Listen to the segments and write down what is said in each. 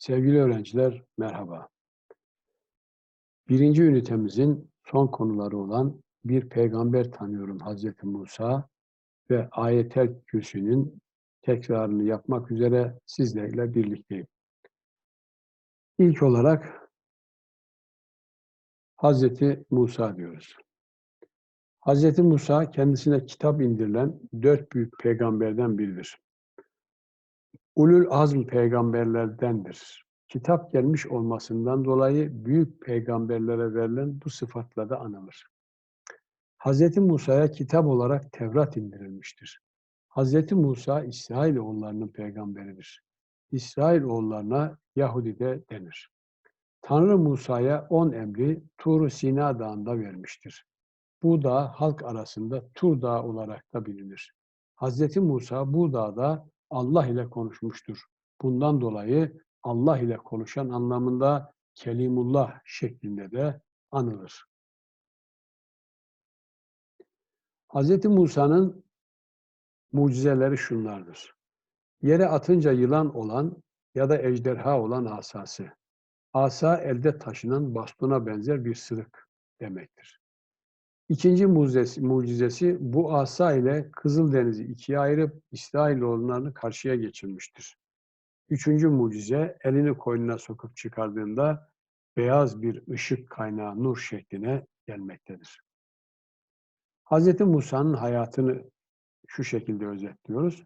Sevgili öğrenciler, merhaba. Birinci ünitemizin son konuları olan bir peygamber tanıyorum Hazreti Musa ve ayetel kürsünün tekrarını yapmak üzere sizlerle birlikteyim. İlk olarak Hazreti Musa diyoruz. Hazreti Musa kendisine kitap indirilen dört büyük peygamberden biridir. Ulul azm peygamberlerdendir. Kitap gelmiş olmasından dolayı büyük peygamberlere verilen bu sıfatla da anılır. Hz. Musa'ya kitap olarak Tevrat indirilmiştir. Hz. Musa İsrailoğullarının peygamberidir. İsrailoğullarına Yahudi de denir. Tanrı Musa'ya on emri Tur Sina Dağı'nda vermiştir. Bu dağ halk arasında Tur Dağı olarak da bilinir. Hz. Musa bu dağda Allah ile konuşmuştur. Bundan dolayı Allah ile konuşan anlamında Kelimullah şeklinde de anılır. Hz. Musa'nın mucizeleri şunlardır. Yere atınca yılan olan ya da ejderha olan asası. Asa elde taşınan bastona benzer bir sırık demektir. İkinci mucizesi, mucizesi bu asa ile Kızıldeniz'i ikiye ayırıp İsrailoğullarını karşıya geçirmiştir. Üçüncü mucize elini koynuna sokup çıkardığında beyaz bir ışık kaynağı nur şekline gelmektedir. Hz. Musa'nın hayatını şu şekilde özetliyoruz.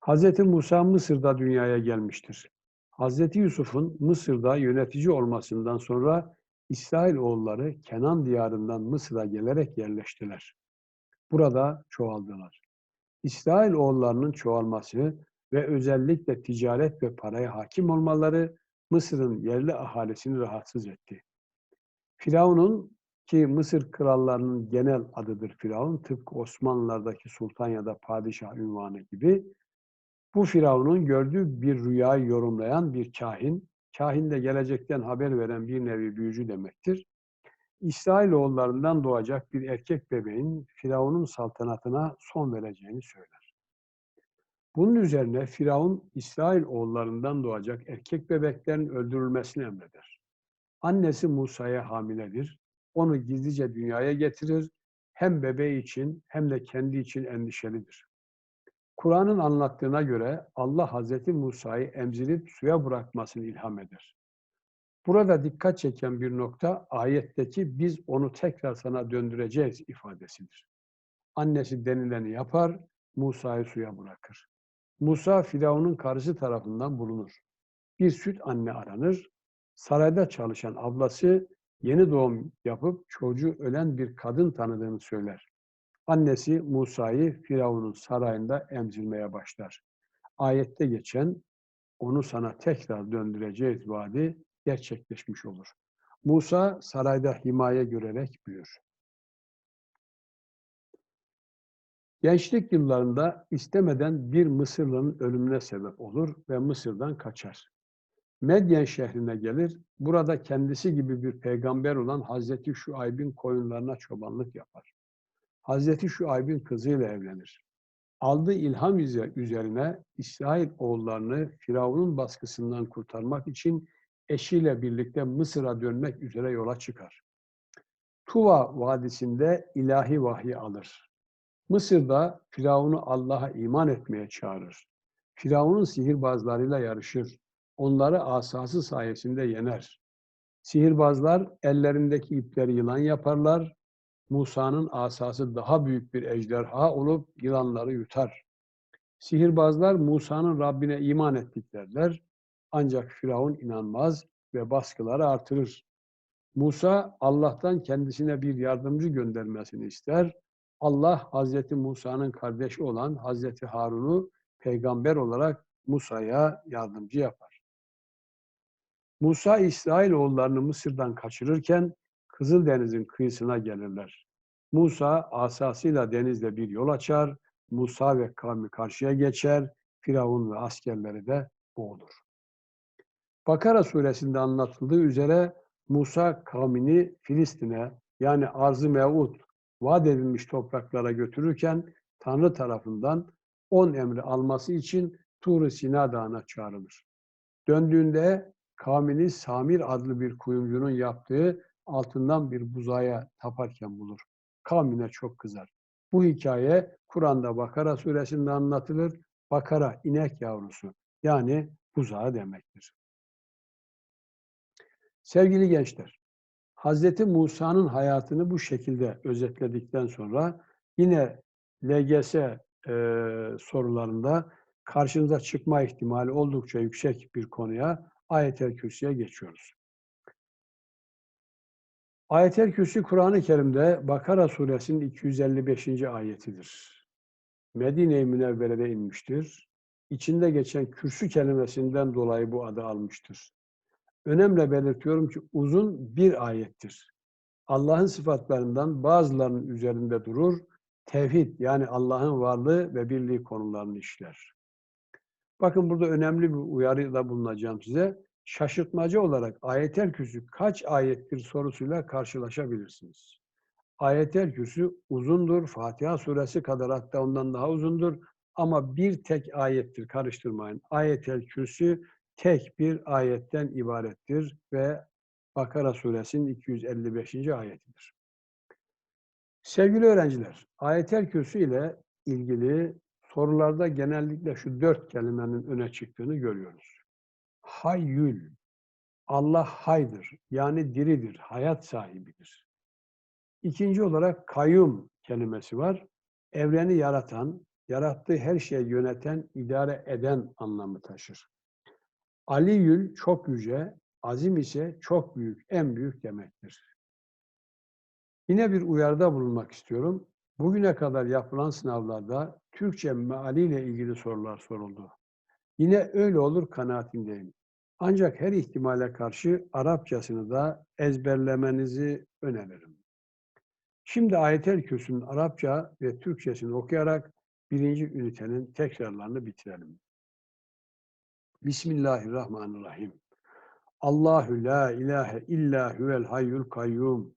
Hz. Musa Mısır'da dünyaya gelmiştir. Hz. Yusuf'un Mısır'da yönetici olmasından sonra İsrail oğulları Kenan diyarından Mısır'a gelerek yerleştiler. Burada çoğaldılar. İsrail oğullarının çoğalması ve özellikle ticaret ve paraya hakim olmaları Mısır'ın yerli ahalisini rahatsız etti. Firavun'un ki Mısır krallarının genel adıdır Firavun, tıpkı Osmanlılardaki sultan ya da padişah ünvanı gibi, bu Firavun'un gördüğü bir rüyayı yorumlayan bir kahin, kahin de gelecekten haber veren bir nevi büyücü demektir. İsrailoğullarından doğacak bir erkek bebeğin Firavun'un saltanatına son vereceğini söyler. Bunun üzerine Firavun İsrail oğullarından doğacak erkek bebeklerin öldürülmesini emreder. Annesi Musa'ya hamiledir. Onu gizlice dünyaya getirir. Hem bebeği için hem de kendi için endişelidir. Kur'an'ın anlattığına göre Allah Hazreti Musa'yı emzirip suya bırakmasını ilham eder. Burada dikkat çeken bir nokta ayetteki biz onu tekrar sana döndüreceğiz ifadesidir. Annesi denileni yapar, Musa'yı suya bırakır. Musa Firavun'un karısı tarafından bulunur. Bir süt anne aranır. Sarayda çalışan ablası yeni doğum yapıp çocuğu ölen bir kadın tanıdığını söyler. Annesi Musa'yı Firavun'un sarayında emzirmeye başlar. Ayette geçen onu sana tekrar döndüreceğiz vaadi gerçekleşmiş olur. Musa sarayda himaye görerek büyür. Gençlik yıllarında istemeden bir Mısırlı'nın ölümüne sebep olur ve Mısır'dan kaçar. Medyen şehrine gelir, burada kendisi gibi bir peygamber olan Hazreti Şuayb'in koyunlarına çobanlık yapar. Hazreti Şuayb'in kızıyla evlenir. Aldığı ilham üzerine İsrail oğullarını Firavun'un baskısından kurtarmak için eşiyle birlikte Mısır'a dönmek üzere yola çıkar. Tuva Vadisi'nde ilahi vahyi alır. Mısır'da Firavun'u Allah'a iman etmeye çağırır. Firavun'un sihirbazlarıyla yarışır. Onları asası sayesinde yener. Sihirbazlar ellerindeki ipleri yılan yaparlar. Musa'nın asası daha büyük bir ejderha olup yılanları yutar. Sihirbazlar Musa'nın Rabbine iman ettik derler. Ancak Firavun inanmaz ve baskıları artırır. Musa Allah'tan kendisine bir yardımcı göndermesini ister. Allah Hazreti Musa'nın kardeşi olan Hazreti Harun'u peygamber olarak Musa'ya yardımcı yapar. Musa İsrail oğullarını Mısır'dan kaçırırken Kızıldeniz'in kıyısına gelirler. Musa asasıyla denizde bir yol açar, Musa ve kavmi karşıya geçer, Firavun ve askerleri de boğulur. Bakara suresinde anlatıldığı üzere Musa kavmini Filistin'e yani Arz-ı Mevud vaat edilmiş topraklara götürürken Tanrı tarafından on emri alması için Tur-u Sina Dağı'na çağrılır. Döndüğünde kavmini Samir adlı bir kuyumcunun yaptığı altından bir buzaya taparken bulur. Kavmine çok kızar. Bu hikaye Kur'an'da Bakara suresinde anlatılır. Bakara inek yavrusu yani buzağı demektir. Sevgili gençler, Hz. Musa'nın hayatını bu şekilde özetledikten sonra yine LGS e, sorularında karşınıza çıkma ihtimali oldukça yüksek bir konuya Ayet-el Kürsi'ye geçiyoruz. Ayet-el Kürsi Kur'an-ı Kerim'de Bakara suresinin 255. ayetidir. Medine-i Münevvere'de inmiştir. İçinde geçen kürsü kelimesinden dolayı bu adı almıştır. Önemli belirtiyorum ki uzun bir ayettir. Allah'ın sıfatlarından bazılarının üzerinde durur, tevhid yani Allah'ın varlığı ve birliği konularını işler. Bakın burada önemli bir uyarıda bulunacağım size. Şaşırtmacı olarak ayetel kürsü kaç ayettir sorusuyla karşılaşabilirsiniz. Ayetel kürsü uzundur, Fatiha suresi kadar hatta ondan daha uzundur ama bir tek ayettir, karıştırmayın. Ayetel kürsü tek bir ayetten ibarettir ve Bakara suresinin 255. ayetidir. Sevgili öğrenciler, ayetel kürsü ile ilgili sorularda genellikle şu dört kelimenin öne çıktığını görüyoruz. Hayyül, Allah haydır, yani diridir, hayat sahibidir. İkinci olarak kayyum kelimesi var. Evreni yaratan, yarattığı her şeyi yöneten, idare eden anlamı taşır. Aliyül çok yüce, azim ise çok büyük, en büyük demektir. Yine bir uyarıda bulunmak istiyorum. Bugüne kadar yapılan sınavlarda Türkçe mealiyle ilgili sorular soruldu. Yine öyle olur kanaatindeyim. Ancak her ihtimale karşı Arapçasını da ezberlemenizi öneririm. Şimdi Ayetel Kürsü'nün Arapça ve Türkçesini okuyarak birinci ünitenin tekrarlarını bitirelim. Bismillahirrahmanirrahim. Allahu la ilahe illa huvel hayyul kayyum.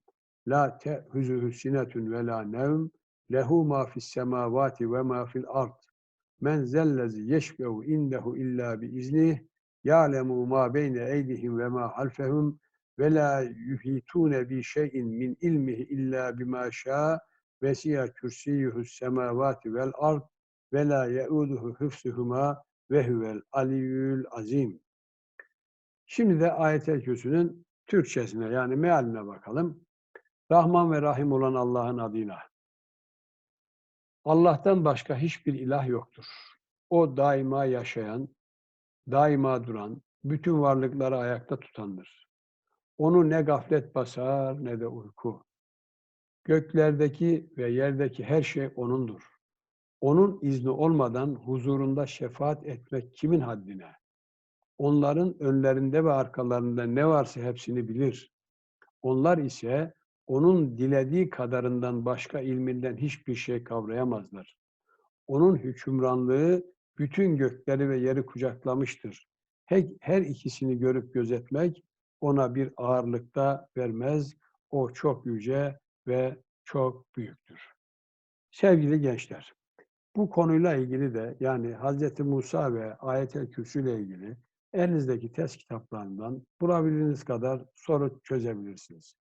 La te'huzuhu sinetun ve la nevm. Lehu ma fis semavati ve ma fil ard. Men zellezi yeşfehu indehu illa bi iznih. Ya'lemu ma beyne eydihim ve ma halfehum ve la yuhitune bi şeyin min ilmihi illa bima şa ve siya kürsiyuhu semavati vel ard ve la yeuduhu hıfsuhuma ve huvel aliyyül azim. Şimdi de ayet-el kürsünün Türkçesine yani mealine bakalım. Rahman ve Rahim olan Allah'ın adıyla. Allah'tan başka hiçbir ilah yoktur. O daima yaşayan, daima duran, bütün varlıkları ayakta tutandır. Onu ne gaflet basar ne de uyku. Göklerdeki ve yerdeki her şey O'nundur. Onun izni olmadan huzurunda şefaat etmek kimin haddine? Onların önlerinde ve arkalarında ne varsa hepsini bilir. Onlar ise onun dilediği kadarından başka ilminden hiçbir şey kavrayamazlar. Onun hükümranlığı bütün gökleri ve yeri kucaklamıştır. Her, her ikisini görüp gözetmek ona bir ağırlıkta vermez. O çok yüce ve çok büyüktür. Sevgili gençler, bu konuyla ilgili de yani Hz. Musa ve Ayet-el Kürsü ile ilgili elinizdeki test kitaplarından bulabildiğiniz kadar soru çözebilirsiniz.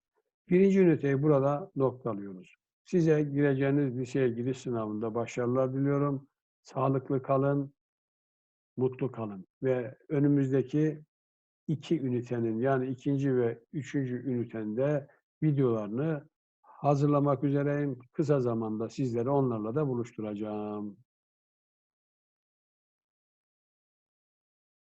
Birinci üniteyi burada noktalıyoruz. Size gireceğiniz liseye giriş sınavında başarılar diliyorum. Sağlıklı kalın, mutlu kalın ve önümüzdeki iki ünitenin yani ikinci ve üçüncü ünitende videolarını hazırlamak üzereyim. Kısa zamanda sizleri onlarla da buluşturacağım.